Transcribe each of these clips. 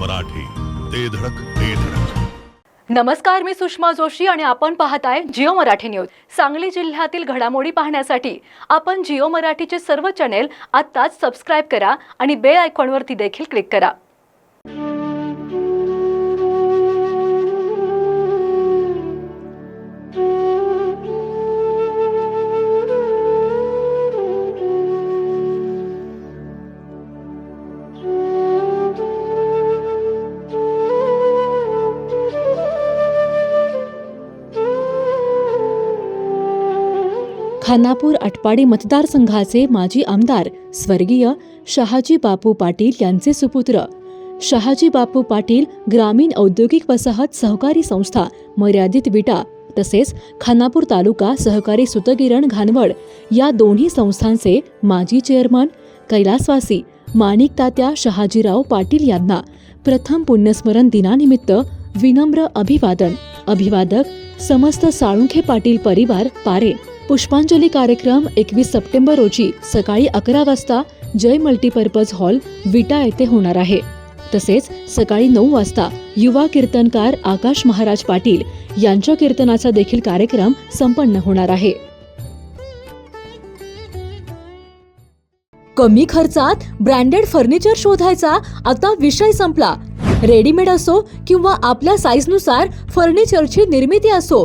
मराठी. ते धडक ते धडक. नमस्कार मी सुषमा जोशी आणि आपण पाहताय जिओ मराठी न्यूज. सांगली जिल्ह्यातील घडामोडी पाहण्यासाठी आपण जिओ मराठीचे सर्व चॅनेल आत्ताच सबस्क्राईब करा आणि बेल आयकॉनवरती देखील क्लिक करा. खानापूर आटपाडी मतदारसंघाचे माजी आमदार स्वर्गीय शहाजी बापू पाटील यांचे सुपुत्र. शहाजी बापू पाटील ग्रामीण औद्योगिक वसाहत सहकारी संस्था मर्यादित विटा तसेच खानापूर तालुका सहकारी सुतगिरण घानवड या दोन्ही संस्थांचे माजी चेअरमन कैलासवासी माणिक तात्या शहाजीराव पाटील यांना प्रथम पुण्यस्मरण दिनानिमित्त विनम्र अभिवादन. अभिवादक समस्त साळुंखे पाटील परिवार पारे. पुष्पांजली कार्यक्रम एकवीस सप्टेंबर रोजी सकाळी अकरा वाजता जय मल्टीपर्पज हॉल विटा येथे होणार आहे. तसेच सकाळी नऊ वाजता युवा कीर्तनकार आकाश महाराज पाटील यांच्या कीर्तनाचा देखील कार्यक्रम संपन्न होणार आहे. कमी खर्चात ब्रँडेड फर्निचर शोधायचा आता विषय संपला. रेडीमेड असो किंवा आपल्या साईजनुसार फर्निचरची निर्मिती असो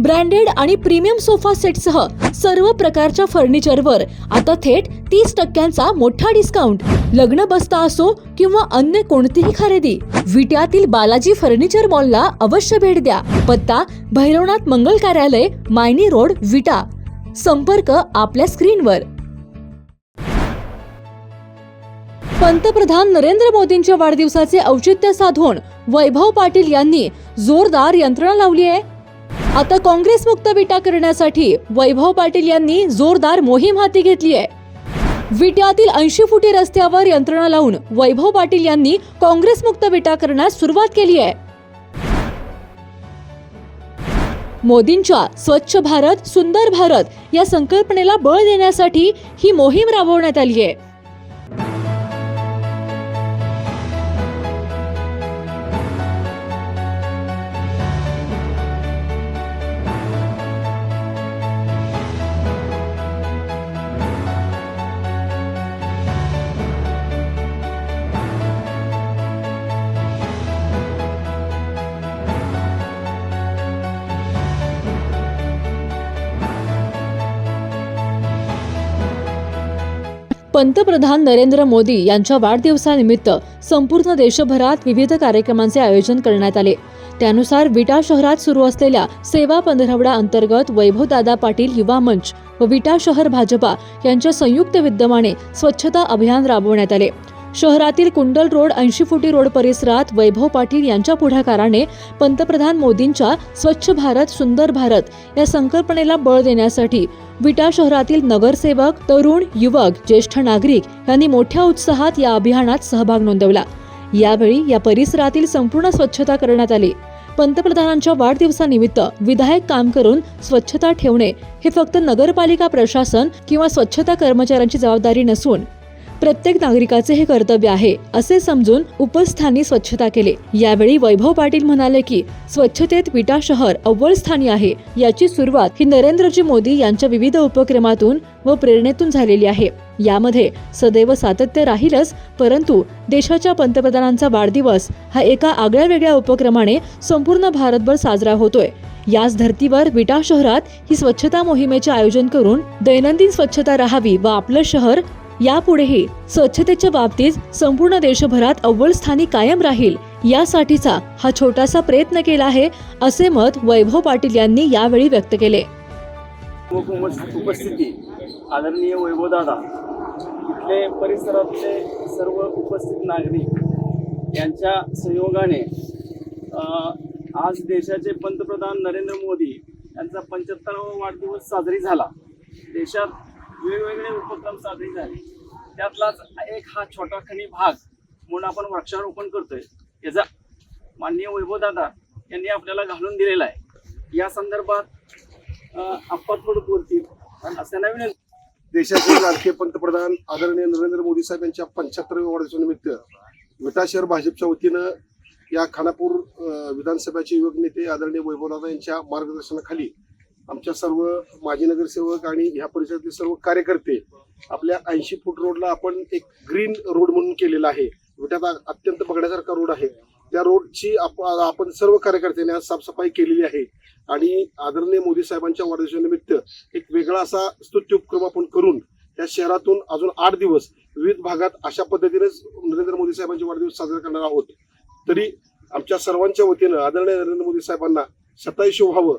ब्रँडेड आणि प्रीमियम सोफा सेटसह सर्व प्रकारच्या फर्निचरवर आता थेट तीस टक्क्यांचा मोठा डिस्काउंट लग्न बसता असो किंवा अन्य कोणतीही खरेदी विट्यातील बालाजी फर्निचर मॉलला अवश्य भेट द्या. पत्ता भैरवनाथ मंगल कार्यालय मायनी रोड विटा. संपर्क आपल्या स्क्रीनवर. पंतप्रधान नरेंद्र मोदींच्या वाढदिवसाचे औचित्य साधून वैभव पाटील यांनी जोरदार यंत्रणा लावली आहे. आता काँग्रेस मुक्त विटा करण्यासाठी वैभव पाटील यांनी जोरदार मोहीम हाती घेतली आहे. विट्यातील ऐंशी फुटी रस्त्यावर यंत्रणा लावून वैभव पाटील यांनी काँग्रेस मुक्त विटा करण्यास सुरुवात केली आहे. मोदींच्या स्वच्छ भारत सुंदर भारत या संकल्पनेला बळ देण्यासाठी ही मोहीम राबवण्यात आली आहे. पंतप्रधान नरेंद्र मोदी यांच्या वाढदिवसानिमित्त संपूर्ण देशभरात विविध कार्यक्रमांचे आयोजन करण्यात आले. त्यानुसार विटा शहरात सुरू असलेल्या सेवा पंधरवडा अंतर्गत वैभवदादा पाटील युवा मंच व विटा शहर भाजपा यांच्या संयुक्त विद्यमाने स्वच्छता अभियान राबवण्यात आले. शहरातील कुंडल रोड ऐंशी फुटी रोड परिसरात वैभव पाटील यांच्या पुढाकाराने पंतप्रधान मोदींच्या स्वच्छ भारत सुंदर भारत या संकल्पनेला बळ देण्यासाठी विटा शहरातील नगरसेवक तरुण युवक ज्येष्ठ नागरिक यांनी मोठ्या उत्साहात या अभियानात सहभाग नोंदवला. यावेळी या परिसरातील संपूर्ण स्वच्छता करण्यात आली. पंतप्रधानांच्या वाढदिवसानिमित्त विधायक काम करून स्वच्छता ठेवणे हे फक्त नगरपालिका प्रशासन किंवा स्वच्छता कर्मचाऱ्यांची जबाबदारी नसून प्रत्येक नागरिकाचे हे कर्तव्य आहे असे समजून उपस्थानी स्वच्छता केले. यावेळी वैभव पाटील म्हणाले की स्वच्छतेत विटा शहर अव्वल स्थानी आहे. याची सुरुवात ही नरेंद्रजी मोदी यांच्या विविध उपक्रमातून व प्रेरणेतून झालेली आहे. यामध्ये सदैव सातत्य राहीलच परंतु देशाच्या पंतप्रधानांचा वाढदिवस हा एका आगळ्या वेगळ्या उपक्रमाने संपूर्ण भारतभर साजरा होतोय. याच धर्तीवर विटा शहरात ही स्वच्छता मोहिमेचे आयोजन करून दैनंदिन स्वच्छता राहावी व आपलं शहर यापुढेही स्वच्छतेच्या बाबतीत संपूर्ण देशभरात अव्वल स्थानी कायम राहील यासाठीचा हा छोटासा प्रयत्न केला आहे असे मत वैभव पाटील यांनी यावेळी व्यक्त केले. उपस्थिती आदरणीय वैभवदादा इथले परिसरातले सर्व उपस्थित नागरिक यांच्या संयोगाने आज देशाचे पंतप्रधान नरेंद्र मोदी यांचा पंच्याहत्तरावा वाढदिवस साजरी झाला. देशात वेगवेगळे उपक्रम साजरे झाले. त्यातलाच एक हा छोटा खनी भाग म्हणून आपण वृक्षारोपण करतोय. याचा माननीय वैभवदादा यांनी आपल्याला घालून दिलेला आहे. या संदर्भात अं, आप्पा थोडं बोलतील. असं नवीन देशाचे लाडके पंतप्रधान आदरणीय नरेंद्र मोदी साहेब यांच्या पंच्याहत्तराव्या वाढदिवसानिमित्त विटा शहर भाजपच्या वतीनं या खानापूर विधानसभेचे युवक नेते आदरणीय वैभवदादा यांच्या मार्गदर्शनाखाली आमच्या सर्व माजी नगरसेवक आणि ह्या परिसरातील सर्व कार्यकर्ते आपल्या ऐंशी फूट रोडला आपण एक ग्रीन रोड म्हणून केलेला आहे. विट्यात अत्यंत बघण्यासारखा रोड आहे. त्या रोडची आप- आपण सर्व कार्यकर्त्यांनी आज साफसफाई केलेली आहे. आणि आदरणीय मोदी साहेबांच्या वाढदिवसानिमित्त एक वेगळा असा स्तुत्य उपक्रम आपण करून त्या शहरातून अजून आठ दिवस विविध भागात अशा पद्धतीनेच नरेंद्र मोदी साहेबांचे वाढदिवस साजरा करणार आहोत. तरी आमच्या सर्वांच्या वतीनं आदरणीय नरेंद्र मोदी साहेबांना शतायुष्य व्हावं